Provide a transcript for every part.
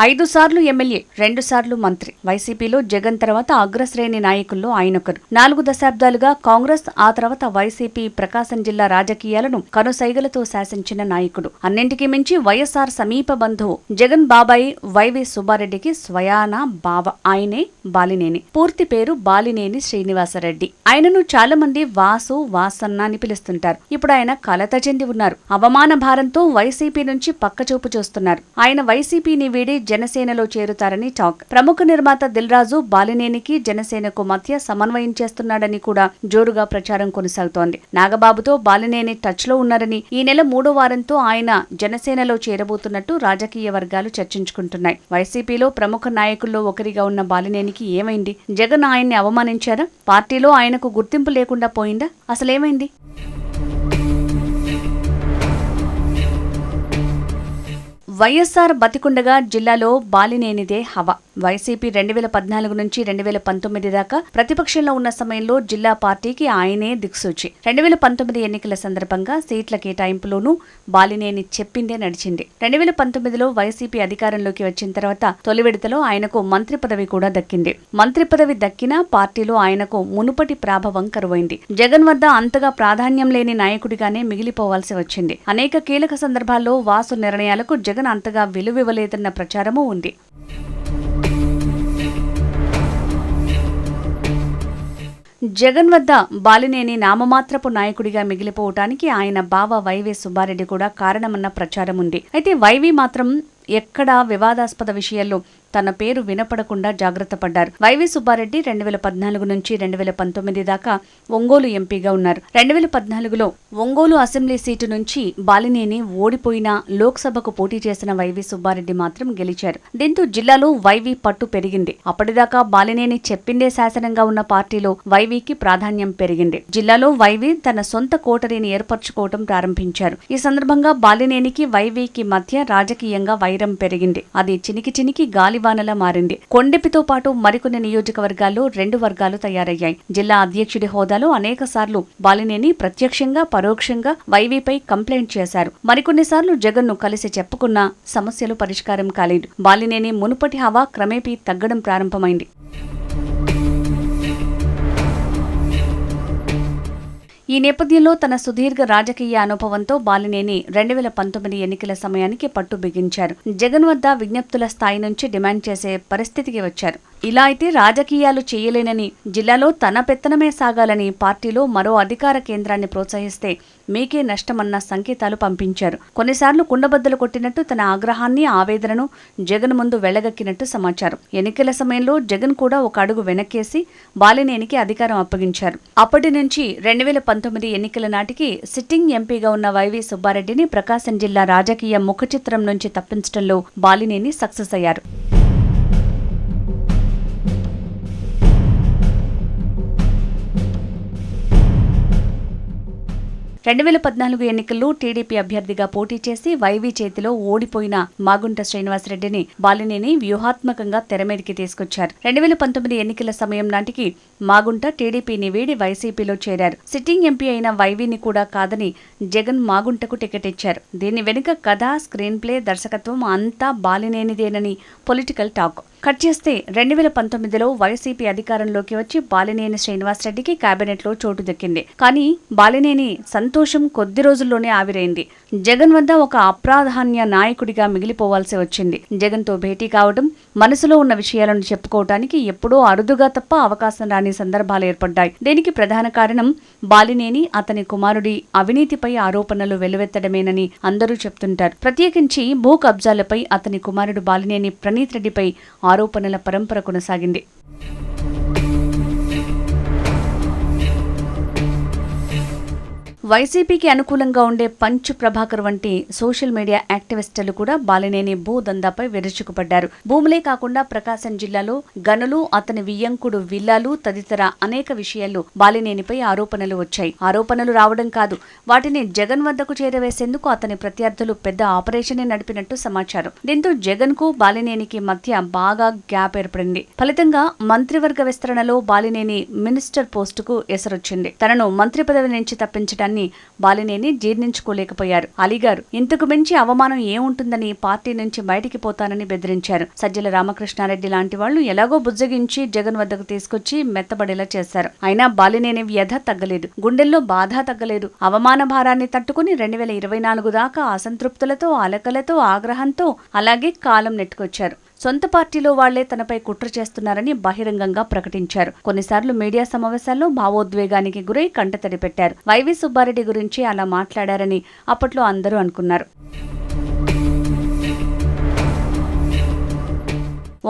ఐదు సార్లు ఎమ్మెల్యే రెండు సార్లు మంత్రి. వైసీపీలో జగన్ తర్వాత అగ్రశ్రేణి నాయకుల్లో ఆయనొకరు. నాలుగు దశాబ్దాలుగా కాంగ్రెస్ ఆ తర్వాత వైసీపీ ప్రకాశం జిల్లా రాజకీయాలను కనుసైగలతో శాసించిన నాయకుడు. అన్నింటికీ మించి వైఎస్ఆర్ సమీప బంధువు జగన్ బాబాయి వైవి సుబ్బారెడ్డికి స్వయాన బావ. ఆయనే బాలినేని. పూర్తి పేరు బాలినేని శ్రీనివాసరెడ్డి. ఆయనను చాలా మంది వాసు వాసన్న అని పిలుస్తుంటారు. ఇప్పుడు ఆయన కలత చెంది ఉన్నారు. అవమాన భారంతో వైసీపీ నుంచి పక్కచూపు చూస్తున్నారు. ఆయన వైసీపీని వీడి జనసేనలో చేరుతారని టాక్. ప్రముఖ నిర్మాత దిల్రాజు బాలినేనికి జనసేనకు మధ్య సమన్వయం చేస్తున్నాడని కూడా జోరుగా ప్రచారం కొనసాగుతోంది. నాగబాబుతో బాలినేని టచ్లో ఉన్నారని ఈ నెల మూడో వారంతో ఆయన జనసేనలో చేరబోతున్నట్టు రాజకీయ వర్గాలు చర్చించుకుంటున్నాయి. వైసీపీలో ప్రముఖ నాయకుల్లో ఒకరిగా ఉన్న బాలినేనికి ఏమైంది? జగన్ ఆయన్ని అవమానించారా? పార్టీలో ఆయనకు గుర్తింపు లేకుండా పోయిందా? అసలేమైంది? వైఎస్ఆర్ బతికుండగా జిల్లాలో బాలినేనిదే హవ. వైసీపీ రెండు వేల పద్నాలుగు నుంచి రెండు వేల పంతొమ్మిది దాకా ప్రతిపక్షంలో ఉన్న సమయంలో జిల్లా పార్టీకి ఆయనే దిక్సూచి. రెండు వేల పంతొమ్మిది ఎన్నికల సందర్భంగా సీట్ల కేటాయింపులోనూ బాలినేని చెప్పిందే నడిచింది. రెండు వేల పంతొమ్మిదిలో వైసీపీ అధికారంలోకి వచ్చిన తర్వాత తొలి విడతలో ఆయనకు మంత్రి పదవి కూడా దక్కింది. మంత్రి పదవి దక్కినా పార్టీలో ఆయనకు మునుపటి ప్రాభవం కరువైంది. జగన్ వద్ద అంతగా ప్రాధాన్యం లేని నాయకుడిగానే మిగిలిపోవాల్సి వచ్చింది. అనేక కీలక సందర్భాల్లో వాసు నిర్ణయాలకు జగన్ అంతగా విలువివ్వలేదన్న ప్రచారమూ ఉంది. జగన్ వద్ద బాలినేని నామమాత్రపు నాయకుడిగా మిగిలిపోవటానికి ఆయన బావ వైవి సుబ్బారెడ్డి కూడా కారణమన్న ప్రచారం ఉంది అయితే వైవి మాత్రం ఎక్కడా వివాదాస్పద విషయాల్లో తన పేరు వినపడకుండా జాగ్రత్త పడ్డారు. వైవి సుబ్బారెడ్డి రెండు వేల పద్నాలుగు నుంచి రెండు వేల పంతొమ్మిది దాకా ఒంగోలు ఎంపీగా ఉన్నారు. రెండు వేల పద్నాలుగులో ఒంగోలు అసెంబ్లీ సీటు నుంచి బాలినేని ఓడిపోయిన లోక్సభకు పోటీ చేసిన వైవి సుబ్బారెడ్డి మాత్రం గెలిచారు. దీంతో జిల్లాలో వైవి పట్టు పెరిగింది. అప్పటిదాకా బాలినేని చెప్పిందే శాసనంగా ఉన్న పార్టీలో వైవికి ప్రాధాన్యం పెరిగింది. జిల్లాలో వైవి తన సొంత కోటరీని ఏర్పరచుకోవడం ప్రారంభించారు. ఈ సందర్భంగా బాలినేనికి వైవికి మధ్య రాజకీయంగా వైరం పెరిగింది. అది చినికి చినికి గాలి గాలివానలా మారింది. కొండెపితో పాటు మరికొన్ని నియోజకవర్గాల్లో రెండు వర్గాలు తయారయ్యాయి. జిల్లా అధ్యక్షుడి హోదాలో అనేక సార్లు బాలినేని ప్రత్యక్షంగా పరోక్షంగా వైవీపై కంప్లైంట్ చేశారు. మరికొన్నిసార్లు జగన్ను కలిసి చెప్పుకున్నా సమస్యలు పరిష్కారం కాలేదు. బాలినేని మునుపటి హవా క్రమేపీ తగ్గడం ప్రారంభమైంది. ఈ నేపథ్యంలో తన సుదీర్ఘ రాజకీయ అనుభవంతో బాలినేని రెండు వేల పంతొమ్మిది ఎన్నికల సమయానికి పట్టు బిగించారు. జగన్ వద్ద విజ్ఞప్తుల స్థాయి నుంచి డిమాండ్ చేసే పరిస్థితికి వచ్చారు. ఇలా అయితే రాజకీయాలు చేయలేనని జిల్లాలో తన పెత్తనమే సాగాలని పార్టీలో మరో అధికార కేంద్రాన్ని ప్రోత్సహిస్తే మీకే నష్టమన్న సంకేతాలు పంపించారు. కొన్నిసార్లు కుండబద్దలు కొట్టినట్టు తన ఆగ్రహాన్ని ఆవేదనను జగన్ ముందు వెళ్ళగక్కినట్టు సమాచారం. ఎన్నికల సమయంలో జగన్ కూడా ఒక అడుగు వెనక్కేసి బాలినేనికి అధికారం అప్పగించారు. అప్పటి నుంచి రెండు వేల పంతొమ్మిది ఎన్నికల నాటికి సిట్టింగ్ ఎంపీగా ఉన్న వైవి సుబ్బారెడ్డిని ప్రకాశం జిల్లా రాజకీయ ముఖచిత్రం నుంచి తప్పించడంలో బాలినేని సక్సెస్ అయ్యారు. రెండు వేల పద్నాలుగు ఎన్నికల్లో టీడీపీ అభ్యర్థిగా పోటీ చేసి వైవి చేతిలో ఓడిపోయిన మాగుంట శ్రీనివాసరెడ్డిని బాలినేని వ్యూహాత్మకంగా తెరమీదికి తీసుకొచ్చారు. రెండు వేల పంతొమ్మిది ఎన్నికల సమయం నాటికి మాగుంట టీడీపీని వీడి వైసీపీలో చేరారు. సిట్టింగ్ ఎంపీ అయిన వైవిని కూడా కాదని జగన్ మాగుంటకు టికెట్ ఇచ్చారు. దీని వెనుక కథ స్క్రీన్ ప్లే దర్శకత్వం అంతా బాలినేనిదేనని పొలిటికల్ టాక్. కట్ చేస్తే రెండు వేల పంతొమ్మిదిలో వైసీపీ అధికారంలోకి వచ్చి బాలినేని శ్రీనివాసరెడ్డికి కేబినెట్లో చోటు దక్కింది. కానీ బాలినేని సంతోషం కొద్ది రోజుల్లోనే ఆవిరైంది. జగన్ వద్ద ఒక అప్రాధాన్య నాయకుడిగా మిగిలిపోవాల్సి వచ్చింది. జగన్తో భేటీ కావడం మనసులో ఉన్న విషయాలను చెప్పుకోవటానికి ఎప్పుడో అరుదుగా తప్ప అవకాశం రాని సందర్భాలు ఏర్పడ్డాయి. దీనికి ప్రధాన కారణం బాలినేని అతని కుమారుడి అవినీతిపై ఆరోపణలు వెలువెత్తడమేనని అందరూ చెప్తుంటారు. ప్రత్యేకించి భూ కబ్జాలపై అతని కుమారుడు బాలినేని ప్రణీత్ రెడ్డిపై ఆరోపణల పరంపర కొనసాగింది. వైసీపీకి అనుకూలంగా ఉండే పంచు ప్రభాకర్ వంటి సోషల్ మీడియా యాక్టివిస్టులు కూడా బాలినేని భూదందాపై విరుచుకుపడ్డారు. భూములే కాకుండా ప్రకాశం జిల్లాలో గనులు అతని వియ్యంకుడు విల్లాలు తదితర అనేక విషయాల్లో బాలినేనిపై ఆరోపణలు వచ్చాయి. ఆరోపణలు రావడం కాదు వాటిని జగన్ వద్దకు చేరవేసేందుకు అతని ప్రత్యర్థులు పెద్ద ఆపరేషన్ నడిపినట్టు సమాచారం. దీంతో జగన్కు బాలినేనికి మధ్య బాగా గ్యాప్ ఏర్పడింది. ఫలితంగా మంత్రివర్గ విస్తరణలో బాలినేని మినిస్టర్ పోస్టుకు ఎసరొచ్చింది. తనను మంత్రి పదవి నుంచి తప్పించడానికి విషయాన్ని బాలినేని జీర్ణించుకోలేకపోయారు. అలీగారు. ఇంతకు మించి అవమానం ఏముంటుందని పార్టీ నుంచి బయటికి పోతానని బెదిరించారు. సజ్జల రామకృష్ణారెడ్డి లాంటి వాళ్ళు ఎలాగో బుజ్జగించి జగన్ వద్దకు తీసుకొచ్చి మెత్తబడేలా చేశారు. అయినా బాలినేని వ్యధ తగ్గలేదు. గుండెల్లో బాధ తగ్గలేదు. అవమాన భారాన్ని తట్టుకుని రెండు వేల ఇరవై నాలుగు దాకా అసంతృప్తులతో అలకలతో ఆగ్రహంతో అలాగే కాలం నెట్టుకొచ్చారు. సొంత పార్టీలో వాళ్ళే తనపై కుట్ర చేస్తున్నారని బహిరంగంగా ప్రకటించారు. కొన్నిసార్లు మీడియా సమావేశాల్లో భావోద్వేగానికి గురై కంటతడి పెట్టారు. వైవి సుబ్బారెడ్డి గురించి అలా మాట్లాడారని అప్పట్లో అందరూ అనుకున్నారు.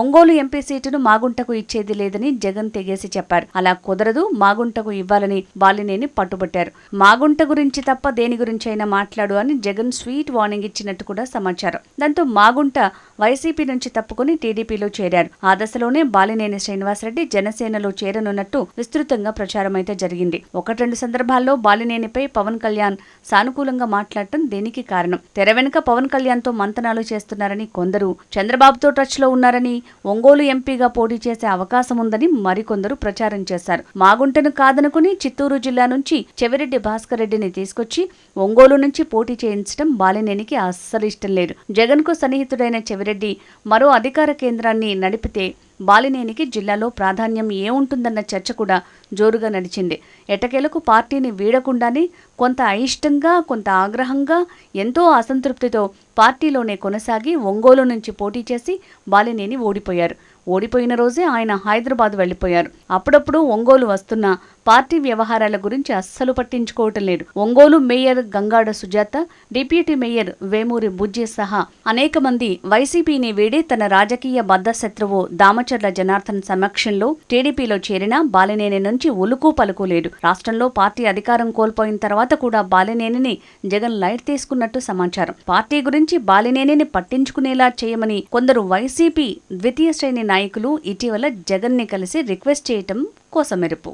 ఒంగోలు ఎంపీ సీటును మాగుంటకు ఇచ్చేది లేదని జగన్ తెగేసి చెప్పారు. అలా కుదరదు మాగుంటకు ఇవ్వాలని బాలినేని పట్టుబట్టారు. మాగుంట గురించి తప్ప దేని గురించైనా మాట్లాడు అని జగన్ స్వీట్ వార్నింగ్ ఇచ్చినట్టు కూడా సమాచారం. దాంతో మాగుంట వైసీపీ నుంచి తప్పుకుని టీడీపీలో చేరారు. ఆ దశలోనే బాలినేని శ్రీనివాసరెడ్డి జనసేనలో చేరనున్నట్టు విస్తృతంగా ప్రచారం అయితే జరిగింది. ఒకటి రెండు సందర్భాల్లో బాలినేనిపై పవన్ కళ్యాణ్ సానుకూలంగా మాట్లాడటం దీనికి కారణం? తెర వెనుక పవన్ కళ్యాణ్తో మంతనాలు చేస్తున్నారని కొందరు చంద్రబాబుతో టచ్లో ఉన్నారని ఒంగోలు ఎంపీగా పోటీ చేసే అవకాశం ఉందని మరికొందరు ప్రచారం చేశారు. మాగుంటను కాదనుకుని చిత్తూరు జిల్లా నుంచి చెవిరెడ్డి భాస్కర్ రెడ్డిని తీసుకొచ్చి ఒంగోలు నుంచి పోటీ చేయించడం బాలినేనికి అస్సలు ఇష్టం లేదు. జగన్కు సన్నిహితుడైన చెవిరెడ్డి మరో అధికార కేంద్రాన్ని నడిపితే బాలినేనికి జిల్లాలో ప్రాధాన్యం ఏముంటుందన్న చర్చ కూడా జోరుగా నడిచింది. ఎటకేలకు పార్టీని వీడకుండానే కొంత అయిష్టంగా కొంత ఆగ్రహంగా ఎంతో అసంతృప్తితో పార్టీలోనే కొనసాగి ఒంగోలు నుంచి పోటీ చేసి బాలినేని ఓడిపోయారు. ఓడిపోయిన రోజే ఆయన హైదరాబాద్ వెళ్ళిపోయారు అప్పుడప్పుడు ఒంగోలు వస్తున్న పార్టీ వ్యవహారాల గురించి అస్సలు పట్టించుకోవటం లేదు. Ongole mayor Gangada Sujatha deputy mayor Vemuri Bujji సహా అనేక మంది వైసీపీని వీడి తన రాజకీయ బద్ధశత్రువు దామచర్ల జనార్దన్ సమక్షంలో టీడీపీలో చేరిన బాలినేని నుంచి ఉలుకు పలుకు లేదు. రాష్ట్రంలో పార్టీ అధికారం కోల్పోయిన తర్వాత కూడా బాలినేనిని జగన్ లైట్ తీసుకున్నట్టు సమాచారం. పార్టీ గురించి బాలినేనిని పట్టించుకునేలా చేయమని కొందరు వైసీపీ ద్వితీయ శ్రేణి నాయకులు ఇటీవల జగన్ని కలిసి రిక్వెస్ట్ చేయటం కోసమెరుపు.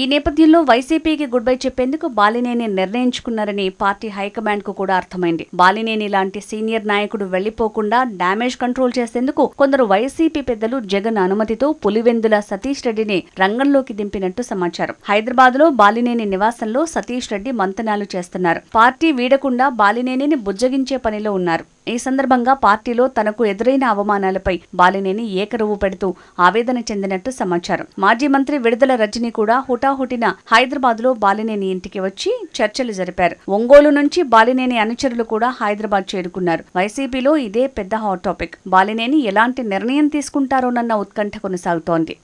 ఈ నేపథ్యంలో వైసీపీకి గుడ్ బై చెప్పేందుకు బాలినేని నిర్ణయించుకున్నారని పార్టీ హైకమాండ్కు కూడా అర్థమైంది. బాలినేని లాంటి సీనియర్ నాయకుడు వెళ్ళిపోకుండా డ్యామేజ్ కంట్రోల్ చేసేందుకు కొందరు వైసీపీ పెద్దలు జగన్ అనుమతితో పులివెందుల సతీష్ రెడ్డిని రంగంలోకి దింపినట్టు సమాచారం. హైదరాబాద్లో బాలినేని నివాసంలో సతీష్ రెడ్డి మంతనాలు చేస్తున్నారు. పార్టీ వీడకుండా బాలినేనిని బుజ్జగించే పనిలో ఉన్నారు. ఈ సందర్భంగా పార్టీలో తనకు ఎదురైన అవమానాలపై బాలినేని ఏకరువు పెడుతూ ఆవేదన చెందినట్టు సమాచారం. మాజీ మంత్రి విడుదల రజని కూడా హుటాహుటిన హైదరాబాద్లో బాలినేని ఇంటికి వచ్చి చర్చలు జరిపారు. ఒంగోలు నుంచి బాలినేని అనుచరులు కూడా హైదరాబాద్ చేరుకున్నారు. వైసీపీలో ఇదే పెద్ద హాట్ టాపిక్. బాలినేని ఎలాంటి నిర్ణయం తీసుకుంటారోనన్న ఉత్కంఠ కొనసాగుతోంది.